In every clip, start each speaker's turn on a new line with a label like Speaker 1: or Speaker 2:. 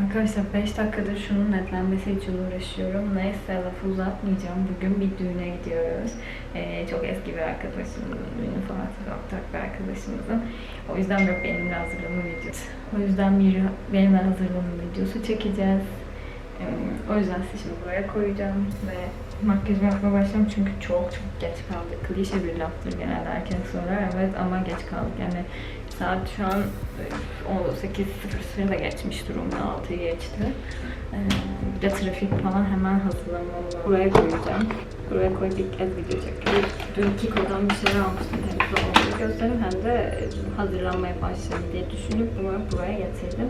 Speaker 1: Arkadaşlar 5 dakikadır şunun netlenmesi için uğraşıyorum. Neyse lafı uzatmayacağım. Bugün bir düğüne gidiyoruz. Ee, çok eski bir arkadaşımızın düğünü falan ortak bir arkadaşımızın. O yüzden böyle benimle hazırlama videosu. O yüzden bir benimle hazırlama videosu çekeceğiz. Ee, o yüzden sizi şimdi buraya koyacağım ve makyajımı yapmaya başlayacağım çünkü çok çok geç kaldık. Klişe bir laftır genelde erken sorar evet ama geç kaldık. Yani saat şu an e, 18.00'da geçmiş durumda 6'yı geçti. Ee, bir de trafik falan hemen hazırlamam. Buraya koyacağım. Buraya ilk kez video çekiyorum. Dün Kiko'dan bir şeyler almıştım. Hem programı göstereyim hem de hazırlanmaya başlayayım diye düşünüp bunu buraya getirdim.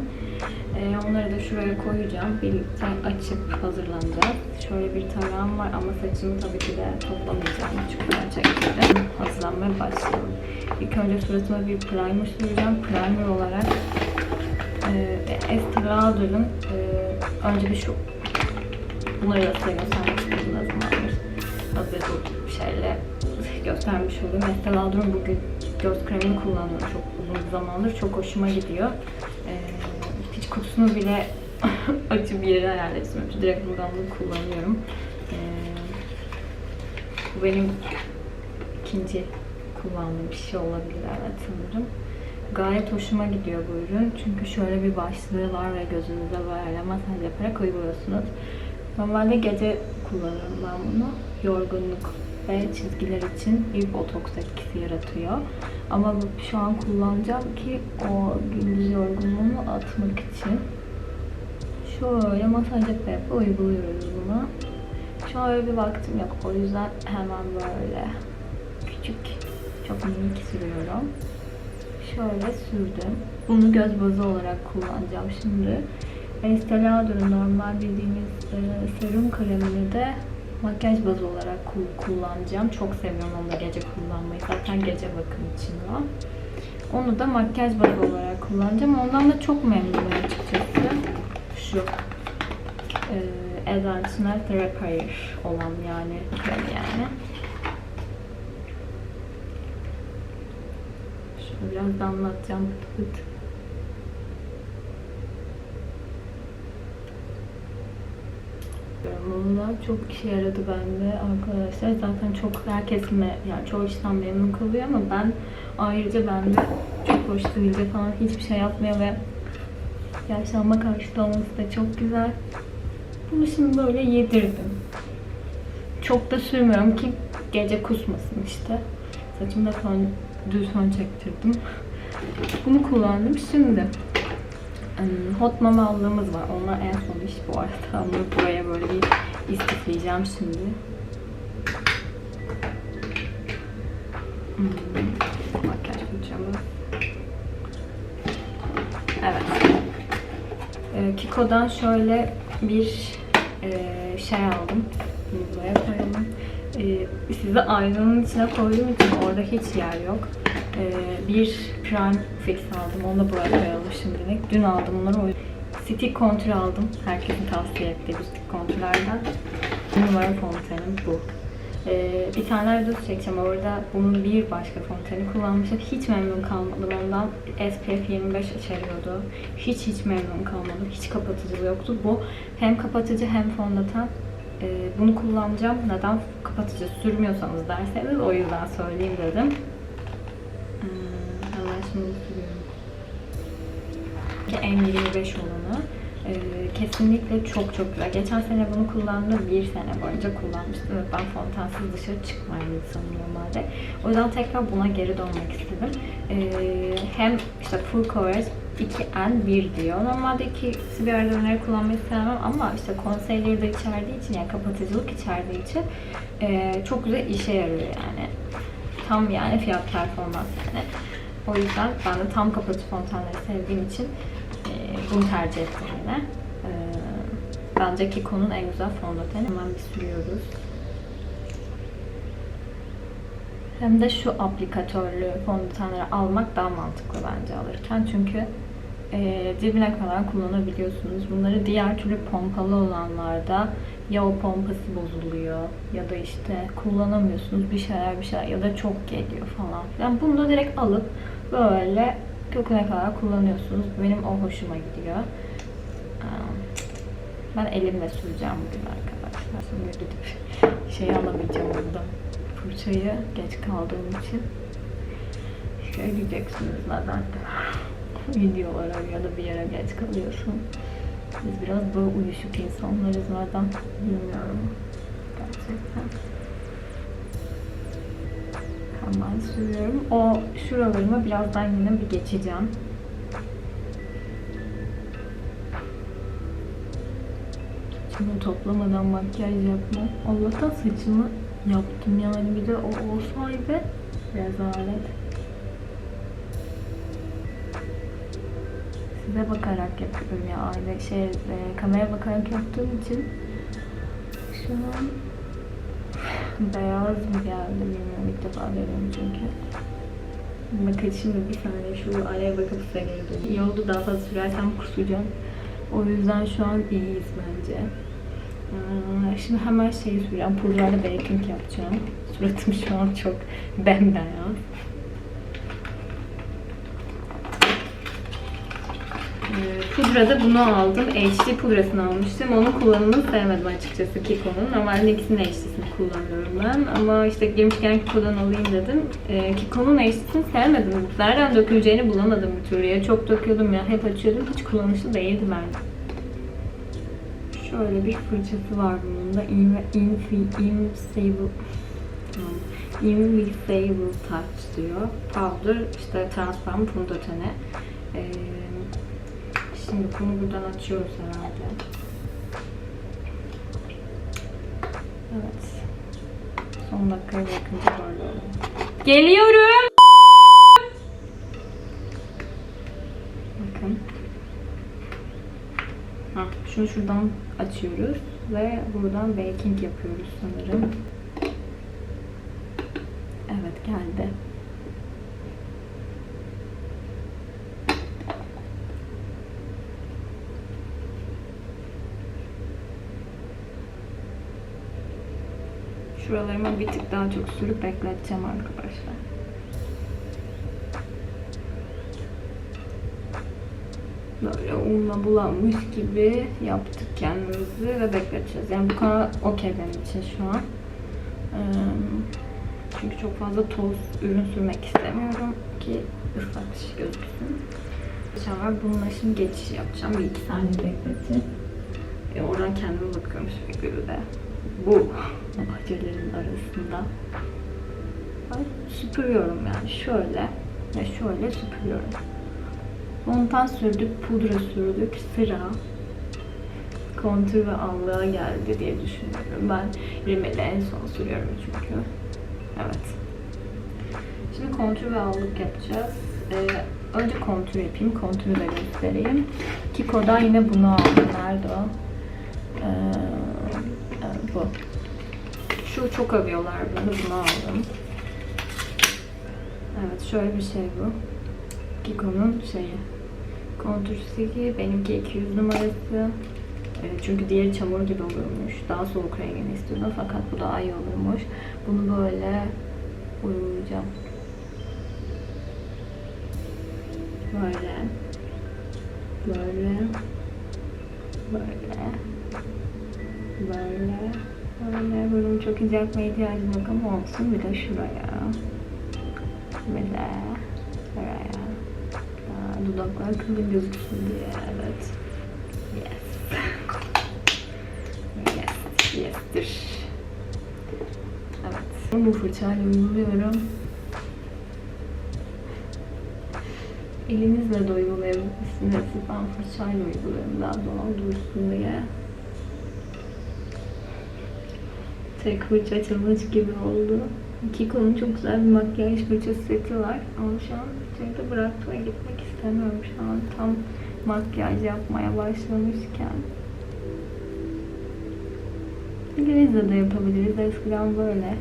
Speaker 1: Ee, onları da şuraya koyacağım. Birlikte açıp hazırlanacağız. Şöyle bir tarağım var ama saçımı tabii ki de toplamayacağım. Çünkü ben çektirdim. Hazırlanmaya başlayalım. İlk önce suratıma bir primer süreceğim. Primer olarak e, Estee Lauder'ın e, önce bir şu bunları da zamandır. Hazır bu şeyle göstermiş olayım. Estee Lauder'ın bugün göz kremini kullanıyorum çok uzun bir zamandır. Çok hoşuma gidiyor. E, hiç kutusunu bile açıp yere ayarlamıştım. Direkt buradan bunu kullanıyorum. E, bu benim ikinci kullandığım bir şey olabilir evet sanırım. Gayet hoşuma gidiyor bu ürün. Çünkü şöyle bir başlığı var ve gözünüze böyle masaj yaparak uyguluyorsunuz. Normalde gece kullanıyorum ben bunu. Yorgunluk ve çizgiler için bir botoks etkisi yaratıyor. Ama şu an kullanacağım ki o gündüz yorgunluğumu atmak için. Şöyle masaj yapa uyguluyoruz bunu. Şu an öyle bir vaktim yok. O yüzden hemen böyle küçük, çok minik sürüyorum. Şöyle sürdüm. Bunu göz bazı olarak kullanacağım şimdi. Estee Lauder'ın normal bildiğimiz e, serum kremini de makyaj bazı olarak ku- kullanacağım. Çok seviyorum onu da gece kullanmayı. Zaten gece bakım için o. Onu da makyaj bazı olarak kullanacağım. Ondan da çok memnunum açıkçası. Şu e, Essential Repair olan yani kremi yani. Şöyle biraz damlatacağım pıt. Bununla çok işe yaradı bende arkadaşlar. Zaten çok herkes me- yani çoğu işten memnun kalıyor ama ben ayrıca bende çok hoş sivilce falan hiçbir şey yapmıyor ve yaşlanma karşıtı olması da çok güzel. Bunu şimdi böyle yedirdim. Çok da sürmüyorum ki gece kusmasın işte. Saçımda fön, düz fön çektirdim. Bunu kullandım. Şimdi hot mama aldığımız var. Onlar en son iş bu arada. Onu buraya böyle bir istifleyeceğim şimdi. Hmm, Makyaj fırçamız. Evet. Ee, Kiko'dan şöyle bir e, şey aldım. Bunu buraya koyalım. Ee, size aynanın içine koyduğum için orada hiç yer yok. Ee, bir Prime Fix aldım. Onu da buraya koyalım şimdilik. Dün aldım onları. O Stick Contour aldım. Herkesin tavsiye ettiği bir stick contourlardan. Numara fontenim bu. Ee, bir tane video çekeceğim orada bunun bir başka fonteni kullanmıştım. Hiç memnun kalmadım ondan. SPF 25 içeriyordu. Hiç hiç memnun kalmadım. Hiç kapatıcılığı yoktu. Bu hem kapatıcı hem fondöten. Ee, bunu kullanacağım. Neden kapatıcı sürmüyorsanız derseniz o yüzden söyleyeyim dedim. Hmm, şimdi. Ki M25 olanı. Ee, kesinlikle çok çok güzel. Geçen sene bunu kullandım. Bir sene boyunca kullanmıştım. ve Ben fontensiz dışarı çıkmayan insanım normalde. O yüzden tekrar buna geri dönmek istedim. Ee, hem işte full coverage 2N1 diyor. Normalde ikisi bir arada ürünleri kullanmayı sevmem ama işte concealer de içerdiği için yani kapatıcılık içerdiği için ee, çok güzel işe yarıyor yani. Tam yani fiyat performans yani. O yüzden ben de tam kapatıcı fontenleri sevdiğim için e, bunu tercih ettim yine. E, bence Kiko'nun en güzel fondöteni. Hemen bir sürüyoruz. Hem de şu aplikatörlü fondötenleri almak daha mantıklı bence alırken. Çünkü e, dibine kadar kullanabiliyorsunuz. Bunları diğer türlü pompalı olanlarda ya o pompası bozuluyor ya da işte kullanamıyorsunuz bir şeyler bir şeyler ya da çok geliyor falan filan. Bunu da direkt alıp böyle köküne kadar kullanıyorsunuz. Benim o hoşuma gidiyor. Ben elimle süreceğim bugün arkadaşlar. Şimdi gidip şey alamayacağım orada. Fırçayı geç kaldığım için. Şey diyeceksiniz neden videolara ya da bir yere geç kalıyorsun. Biz biraz böyle uyuşuk insanlarız neden bilmiyorum. Hemen sürüyorum. O şuralarıma birazdan yine bir geçeceğim. Saçımı toplamadan makyaj yapmam. Allah'tan saçımı yaptım yani bir de o olsaydı rezalet. Size bakarak yapıyorum ya aile şey e, kameraya bakarak yaptığım için şu an beyaz mı geldi bilmiyorum ilk defa görüyorum çünkü. Bakın şimdi bir saniye şu araya bakıp size döneyim. İyi oldu daha fazla sürersem kusacağım. O yüzden şu an iyiyiz bence. Şimdi hemen şeyi süreceğim. Pudrayla baking yapacağım. Suratım şu an çok bembeyaz. Ee, Pudrada bunu aldım. HD pudrasını almıştım. Onun kullanımını sevmedim açıkçası Kiko'nun. Normalde ikisinin HD'sini kullanıyorum ben. Ama işte girmişken Kiko'dan alayım dedim. Ee, Kiko'nun HD'sini sevmedim. Nereden döküleceğini bulamadım bir türlü. Ya çok döküyordum ya hep açıyordum. Hiç kullanışlı değildi bence. Şöyle bir fırçası var bunun da. Invi- Invi- Invisible tamam. Invisible Touch diyor. Powder, işte transparan fondöteni. Ee, şimdi bunu buradan açıyoruz herhalde. Evet. Son dakikaya bakınca böyle. Geliyorum! Bakın. Ha, şunu şuradan açıyoruz ve buradan baking yapıyoruz sanırım. Evet geldi. Şuralarıma bir tık daha çok sürüp bekleteceğim arkadaşlar. Böyle unla bulanmış gibi yaptık kendimizi ve bekleteceğiz. Yani bu kadar okey benim için şu an. Ee, çünkü çok fazla toz ürün sürmek istemiyorum ki ıslak dışı gözüksün. İnşallah bununla şimdi geçiş yapacağım. Bir iki saniye bekleteceğim. E, oradan kendime bakıyorum sürekli de. Bu bahçelerin arasında. Süpürüyorum yani şöyle ve şöyle süpürüyorum. Fontan sürdük, pudra sürdük, sıra kontür ve allığa geldi diye düşünüyorum. Ben rimeli en son sürüyorum çünkü. Evet. Şimdi kontür ve allık yapacağız. Ee, önce kontür yapayım, kontürü de göstereyim. Kiko'dan yine bunu aldım. Nerede o? Ee, bu. Şu çok övüyorlar bunu, bunu aldım. Evet, şöyle bir şey bu. Kiko'nun şeyi. Kontür silgi, benimki 200 numarası. Ee, çünkü diğeri çamur gibi olurmuş. Daha soğuk rengini istiyordum fakat bu daha iyi olurmuş. Bunu böyle uygulayacağım. Böyle. Böyle. Böyle. İnce yapmaya ihtiyacım yok ama olsun. Bir de şuraya. Böyle. Buraya. Daha dudaklar kalın gözüksün diye. Evet. Yes. Yes. Yes'tir. Evet. Bu fırçayla uyguluyorum. Elinizle de uygulayabilirsiniz. Ben fırçayla uyguluyorum daha doğal dursun diye. Tek fırça challenge gibi oldu. Kiko'nun çok güzel bir makyaj fırçası seti var. Ama şu an bıraktım ve gitmek istemiyorum şu an. Tam makyaj yapmaya başlamışken. Elinizle de yapabiliriz. Eskiden böyle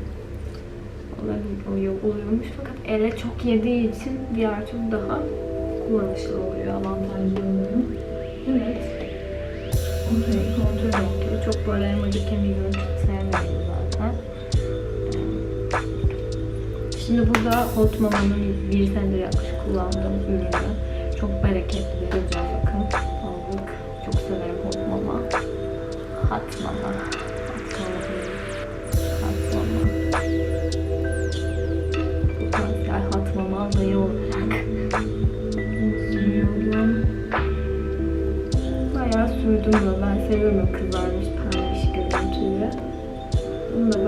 Speaker 1: oluyor, oluyormuş fakat ele çok yediği için diğer türlü daha kullanışlı oluyor, avantajlı oluyor. Evet. Okey, kontrol okey. Çok böyle elmacık kemiği görüntüsü sevmiyorum Şimdi burada Hot Mama'nın bir senedir yaklaşık kullandığım ürünü. Çok bereketli bir güzel bakın. Aldık. Çok severim Hot Mama. Olarak sürüyorum. Bayağı sürdüm de ben seviyorum o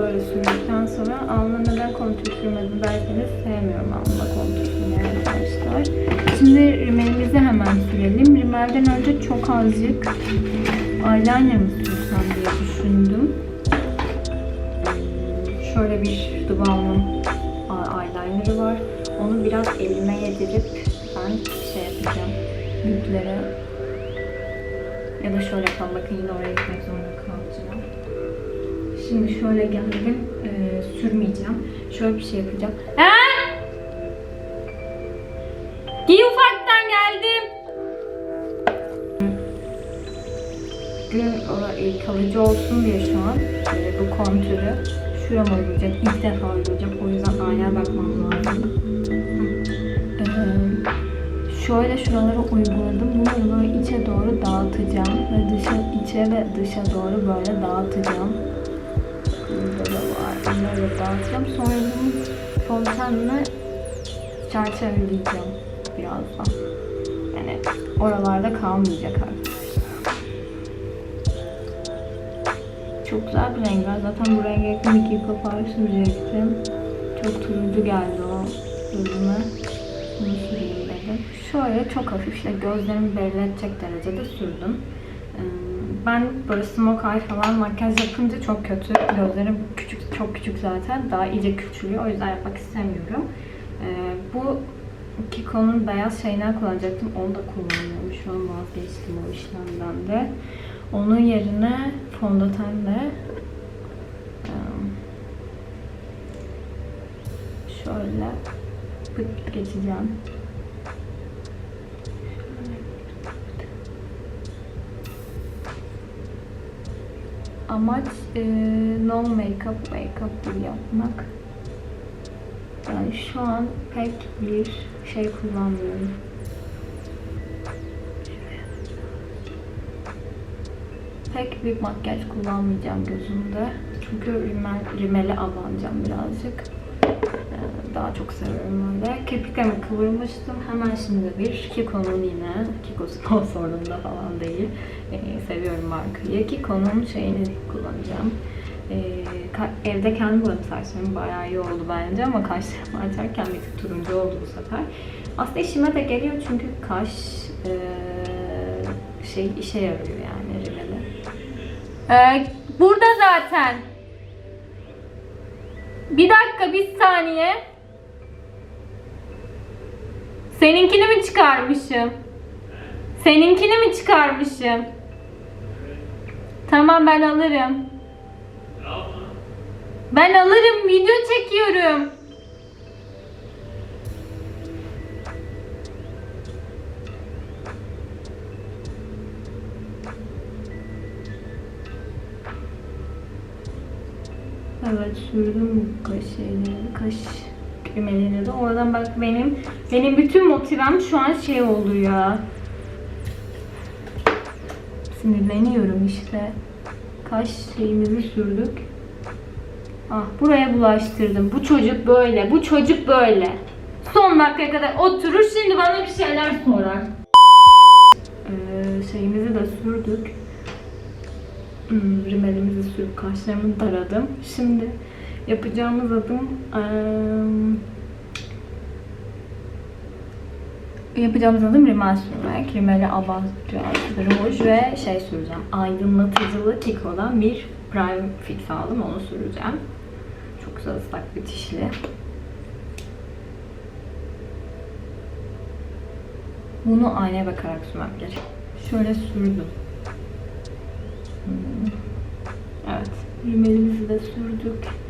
Speaker 1: böyle sürdükten sonra alnına neden kontür sürmedim derseniz sevmiyorum alnına kontür sürmeyi arkadaşlar. Şimdi rimelimizi hemen sürelim. Rimelden önce çok azıcık eyeliner mı sürsem diye düşündüm. Şöyle bir dudağımın eyelinerı var. Onu biraz elime yedirip ben şey yapacağım. Yüklere ya da şöyle yapalım. Bakın yine oraya gitmek zorunda kalacağım. Şimdi şöyle geldim. Ee, sürmeyeceğim. Şöyle bir şey yapacağım. Ha? Giy ufaktan geldim. Gün ola- kalıcı olsun diye şu an e, bu kontürü şurama uygulayacağım. İlk defa uygulayacağım. O yüzden aynaya bakmam lazım. Ee, şöyle şuralara uyguladım. Bunu böyle içe doğru dağıtacağım. Ve dışa, içe ve dışa doğru böyle dağıtacağım. Burada da var. Bunları da. Sonra bunu fontenle çerçeveleyeceğim birazdan. Yani oralarda kalmayacak arkadaşlar. Çok güzel bir renk var. Zaten bu renge yakın iki kopar sürecektim. Çok turuncu geldi o gözüme. Bunu süreyim dedim. Şöyle çok hafif işte gözlerimi belli edecek derecede sürdüm. Ben böyle smoke eye falan makyaj yapınca çok kötü. Gözlerim küçük, çok küçük zaten. Daha iyice küçülüyor. O yüzden yapmak istemiyorum. Ee, bu Kiko'nun beyaz şeyinden kullanacaktım. Onu da kullanmıyorum. Şu an vazgeçtim o işlemden de. Onun yerine fondötenle ım, şöyle geçeceğim. Amaç e, no makeup makeup yapmak. Yani şu an pek bir şey kullanmıyorum. Pek bir makyaj kullanmayacağım gözümde. Çünkü rimel, rimeli abanacağım birazcık. Daha çok seviyorum öyle. Kirpiklerimi kıvırmıştım. Hemen şimdi bir Kiko'nun yine, Kiko sponsorluğunda falan değil. Ee, seviyorum markayı. Kiko'nun şeyini kullanacağım. Ee, evde kendi boyadım saçlarım bayağı iyi oldu bence ama kaşlarımı açarken bir tık turuncu oldu bu sefer. Aslında işime de geliyor çünkü kaş ee, şey işe yarıyor yani rimeli.
Speaker 2: Ee, burada zaten. Bir dakika, bir saniye. Seninkini mi çıkarmışım? Seninkini mi çıkarmışım? Tamam ben alırım. Ben alırım, video çekiyorum.
Speaker 1: Evet sürdüm kaş şeyleri, kaş kümeleri de. Oradan bak benim benim bütün motivem şu an şey oldu ya. Sinirleniyorum işte. Kaş şeyimizi sürdük. Ah buraya bulaştırdım. Bu çocuk böyle. Bu çocuk böyle. Son dakikaya kadar oturur şimdi bana bir şeyler sorar. Ee, şeyimizi de sürdük. Hmm, rimelimizi sürüp kaşlarımı daradım. Şimdi yapacağımız adım yapacağımız adım rimel sürmek. Rimeli abartacağız. Ruj ve şey süreceğim. Aydınlatıcılı Kiko'dan bir Prime Fix aldım. Onu süreceğim. Çok güzel ıslak bitişli. Bunu aynaya bakarak sürmem gerek. Şöyle sürdüm. Hmm. Evet. Rimelimizi de sürdük.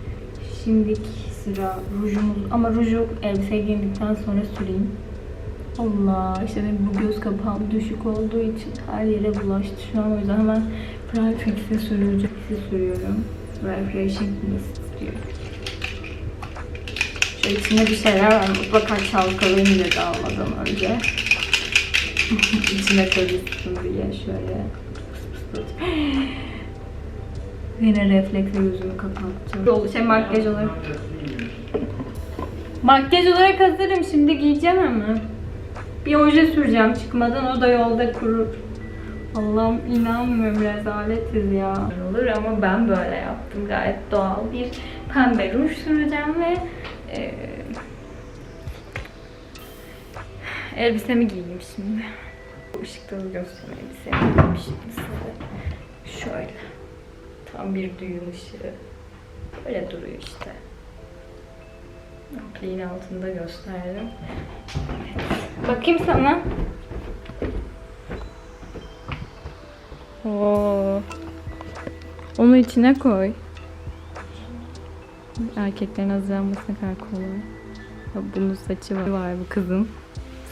Speaker 1: Şimdiki sıra rujumuz. Ama ruju elbise giyindikten sonra süreyim. Allah işte benim bu göz kapağım düşük olduğu için her yere bulaştı şu an o yüzden hemen Prime Fix'e sürüyorum. Sürüyorum. Refreshing Mist diyor. Şöyle içinde bir şeyler var. Mutlaka çalkalayayım dedi almadan önce. İçine karışsın diye şöyle. Yine refleksle gözümü kapatacağım. Şey makyaj olarak.
Speaker 2: Makyaj olarak hazırım. Şimdi giyeceğim ama.
Speaker 1: Bir oje süreceğim çıkmadan o da yolda kurur. Allah'ım inanmıyorum rezaletiz ya. Olur ama ben böyle yaptım. Gayet doğal bir pembe ruj süreceğim ve e, elbisemi giyeyim şimdi. Işıkta göstereyim elbisemi giyeyim size. Şöyle. Tam bir düğün ışığı. Böyle duruyor işte. Apliğin altında gösterdim.
Speaker 2: Bakayım sana.
Speaker 1: Oo. Onu içine koy. Erkeklerin hazırlanması ne kadar kolay. Bunun saçı var. var bu kızın.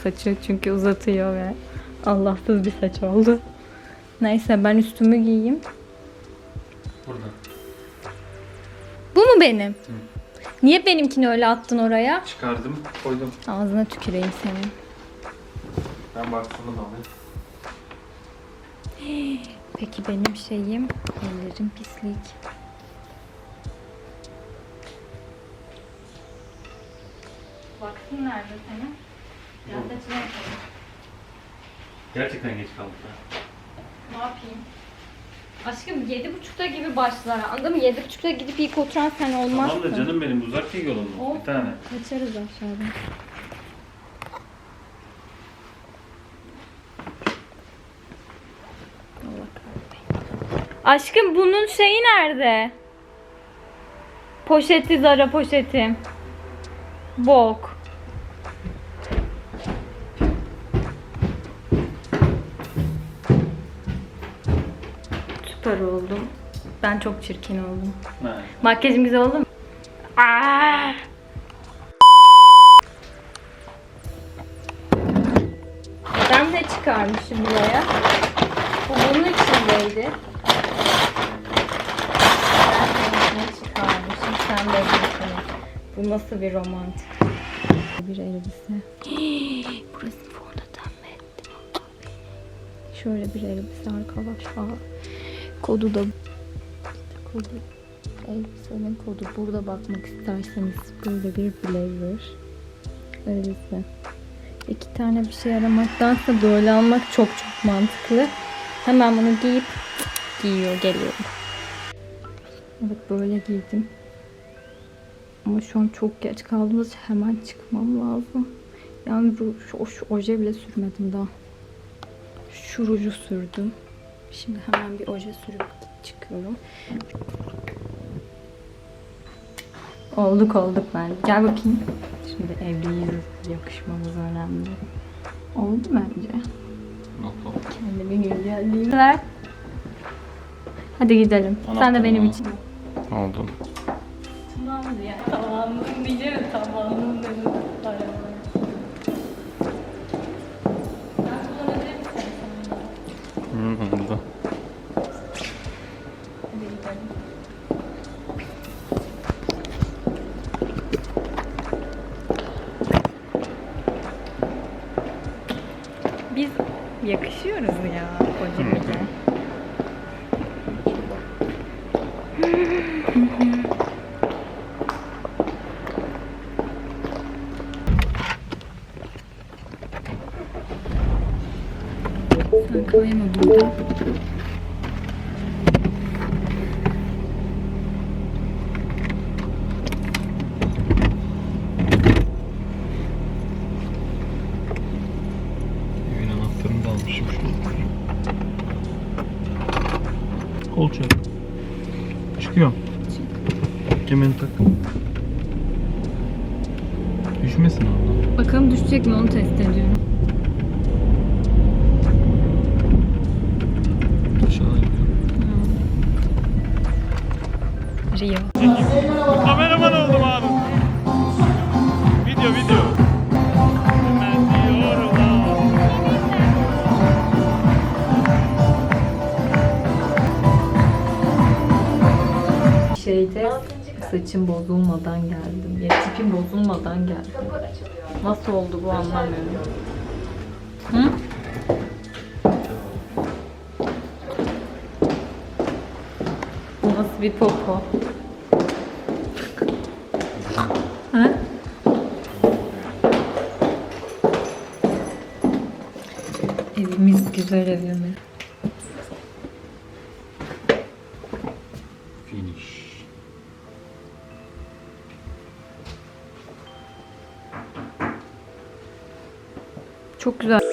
Speaker 1: Saçı çünkü uzatıyor ve Allahsız bir saç oldu. Neyse ben üstümü giyeyim.
Speaker 3: Burada.
Speaker 1: Bu mu benim? Niye benimkini öyle attın oraya?
Speaker 3: Çıkardım, koydum.
Speaker 1: Ağzına tüküreyim senin.
Speaker 3: Ben baktığımı da alayım.
Speaker 1: Peki benim şeyim, ellerim pislik.
Speaker 2: Baksın nerede senin? Biraz da.
Speaker 3: Gerçekten geç kaldık.
Speaker 2: Ne yapayım? Aşkım yedi buçukta gibi başlar. Anladın mı? Yedi buçukta gidip ilk oturan sen olmazsın.
Speaker 3: Tamam da canım benim uzak değil yolun.
Speaker 2: Of.
Speaker 3: Bir tane.
Speaker 1: Kaçarız aşağıdan.
Speaker 2: Aşkım bunun şeyi nerede? Poşeti Zara poşeti. Bok.
Speaker 1: Süper oldum. Ben çok çirkin oldum.
Speaker 3: Ha.
Speaker 1: Makyajım güzel oldu mu?
Speaker 2: Aa!
Speaker 1: Ben ne çıkarmışım buraya? Bu bunun içindeydi. Ben ne çıkarmışım? Sen de bilirsin. Bu nasıl bir romantik? Bir elbise. Burası fondöten mi? Şöyle bir elbise arkadaşlar. Kodu da kodu elbisenin kodu burada bakmak isterseniz böyle bir blazer elbise. İki tane bir şey aramaktansa böyle almak çok çok mantıklı. Hemen bunu giyip giyiyor geliyorum. Evet böyle giydim. Ama şu an çok geç kaldım. Hemen çıkmam lazım. Yani bu şu, şu oje bile sürmedim daha. Şu ruju sürdüm. Şimdi hemen bir oje sürüp çıkıyorum. Olduk olduk ben. Gel bakayım. Şimdi evliyiz. Yakışmamız önemli. Oldu bence. Kendimi güncelliğimler. Hadi gidelim. Sen de benim için.
Speaker 3: Oldu.
Speaker 1: Yakışıyoruz ya kocamıza. Sen kayma burada.
Speaker 3: Kol çek. Çıkıyor. Kemeni tak. Düşmesin abla.
Speaker 1: Bakalım düşecek mi onu test ediyorum.
Speaker 3: Aşağıdan.
Speaker 1: Rio. Şeyde saçım bozulmadan geldim. Ya tipim bozulmadan geldim. Nasıl oldu bu anlamıyorum. Hı? Bu nasıl bir popo? ha? Evimiz güzel evimiz. Çok güzel.